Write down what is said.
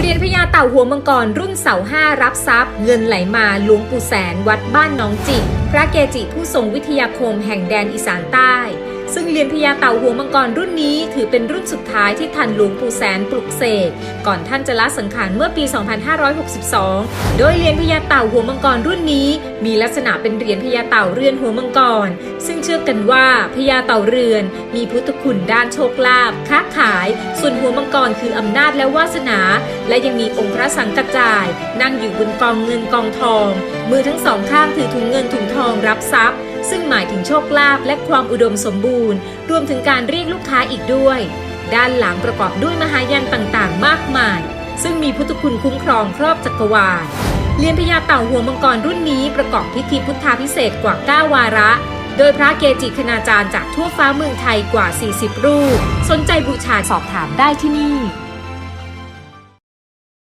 เหรียญพญาเต่าหัวมังกรรุ่นเสาห้ารับทรัพย์ เงินไหลมาหลวงปู่แสนวัดบ้านน้องจิกพระเกจิผู้ทรงวิทยาคมแห่งแดนอีสานใต้ ยญพญาเต่าหัวมังกรรุ่นนี้ ถือเป็นรุ่นสุดท้ายที่ทันหลวงปู่แสนปลุกเสกก่อนท่านจะละสังขารเมื่อปี 2562 โดยเหรียญพญาเต่าหัวมังกรรุ่นนี้ มีลักษณะเป็นเหรียญพญาเต่าเรือนหัวมังกร ซึ่งเชื่อกันว่าพญาเต่าเรือน มีพุทธคุณด้านโชคลาภค้าขาย ส่วนหัวมังกรคืออำนาจและวาสนา และยังมีองค์พระสังกัจจาย นั่งอยู่บนกองเงินกองทอง มือทั้งสองข้างถือถุงเงินถุงทองรับทรัพย์ ซึ่งหมายถึงโชคลาภและความอุดมสมบูรณ์ รวมถึงการเรียกลูกค้าอีกด้วย ด้านหลังประกอบด้วยมหายันต่างๆ มากมาย ซึ่งมีพุทธคุณคุ้มครองครอบจักรวาลเรียนพญาเต่าหัวมังกรรุ่นนี้ประกอบพิธีพุทธาพิเศษกว่า 9 วาระ โดยพระเกจิคณาจารย์จากทั่วฟ้าเมืองไทยกว่า 40 รูป สนใจบูชาสอบถามได้ที่นี่